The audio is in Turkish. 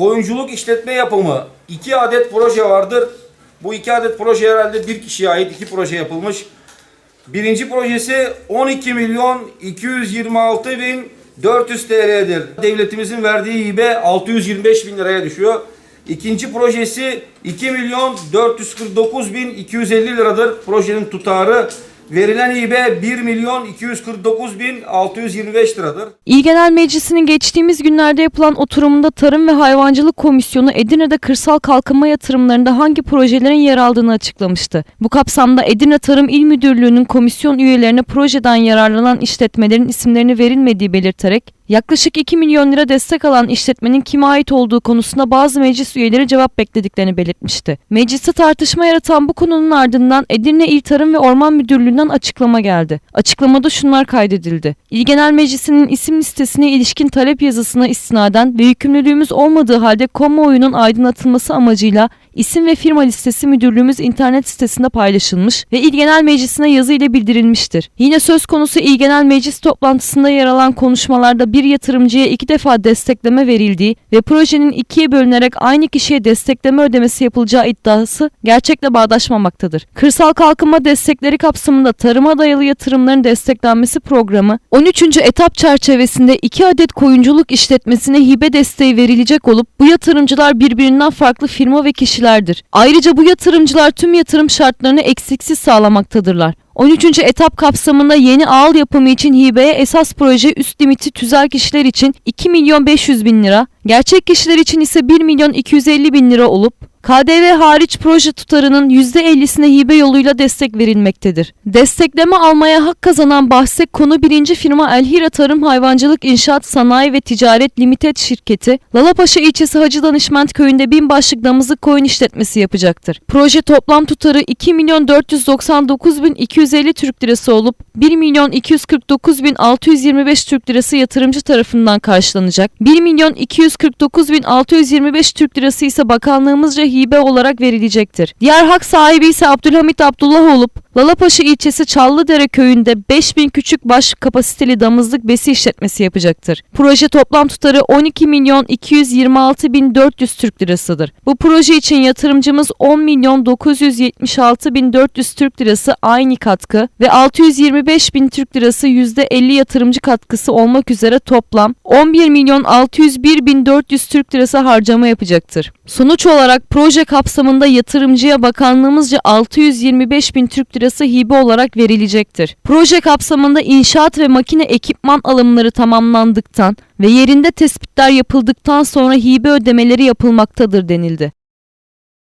koyunculuk işletme yapımı 2 adet proje vardır. Bu 2 adet proje herhalde bir kişiye ait 2 proje yapılmış. Birinci projesi 12 milyon 226 bin 400 TL'dir. Devletimizin verdiği hibe 625 bin liraya düşüyor. İkinci projesi 2 milyon 449 bin 250 liradır. Projenin tutarı verilen hibe 1 milyon 249 bin 625 liradır. İl Genel Meclisi'nin geçtiğimiz günlerde yapılan oturumunda Tarım ve Hayvancılık Komisyonu Edirne'de kırsal kalkınma yatırımlarında hangi projelerin yer aldığını açıklamıştı. Bu kapsamda Edirne Tarım İl Müdürlüğü'nün komisyon üyelerine projeden yararlanan işletmelerin isimlerini verilmediği belirterek yaklaşık 2 milyon lira destek alan işletmenin kime ait olduğu konusunda bazı meclis üyeleri cevap beklediklerini belirtmişti. Mecliste tartışma yaratan bu konunun ardından Edirne İl Tarım ve Orman Müdürlüğü'nden açıklama geldi. Açıklamada şunlar kaydedildi. İl Genel Meclisi'nin isim listesine ilişkin talep yazısına istinaden ve yükümlülüğümüz olmadığı halde kamuoyunun aydınlatılması amacıyla isim ve firma listesi müdürlüğümüz internet sitesinde paylaşılmış ve İl Genel Meclisi'ne yazı ile bildirilmiştir. Yine söz konusu İl Genel Meclis toplantısında yer alan konuşmalarda bir yatırımcıya iki defa destekleme verildiği ve projenin ikiye bölünerek aynı kişiye destekleme ödemesi yapılacağı iddiası gerçekle bağdaşmamaktadır. Kırsal kalkınma destekleri kapsamında tarıma dayalı yatırımların desteklenmesi programı 13. etap çerçevesinde 2 adet koyunculuk işletmesine hibe desteği verilecek olup bu yatırımcılar birbirinden farklı firma ve kişilerdir. Ayrıca bu yatırımcılar tüm yatırım şartlarını eksiksiz sağlamaktadırlar. 13. etap kapsamında yeni ağıl yapımı için hibeye esas proje üst limiti tüzel kişiler için 2 milyon 500 bin lira, gerçek kişiler için ise 1 milyon 250 bin lira olup KDV hariç proje tutarının %50'sine hibe yoluyla destek verilmektedir. Destekleme almaya hak kazanan bahse konu birinci firma Elhira Tarım Hayvancılık İnşaat Sanayi ve Ticaret Limited şirketi Lalapaşa ilçesi Hacı Danışment köyünde bin başlık damızlık koyun işletmesi yapacaktır. Proje toplam tutarı 2 milyon 499 bin 250 Türk lirası olup 1 milyon 249 bin 625 Türk lirası yatırımcı tarafından karşılanacak. 1 milyon 249 bin 625 Türk lirası ise bakanlığımızca hibe olarak verilecektir. Diğer hak sahibi ise Abdülhamit Abdullah olup Lalapaşa ilçesi Çallıdere köyünde 5000 küçük baş kapasiteli damızlık besi işletmesi yapacaktır. Proje toplam tutarı 12 milyon 226 bin 400 Türk lirasıdır. Bu proje için yatırımcımız 10 milyon 976 bin 400 Türk lirası aynı katkı ve 625 bin Türk lirası %50 yatırımcı katkısı olmak üzere toplam 11 milyon 601 bin 400 Türk lirası harcama yapacaktır. Sonuç olarak proje kapsamında yatırımcıya bakanlığımızca 625 bin Türk lirası hibe olarak verilecektir. Proje kapsamında inşaat ve makine ekipman alımları tamamlandıktan ve yerinde tespitler yapıldıktan sonra hibe ödemeleri yapılmaktadır denildi.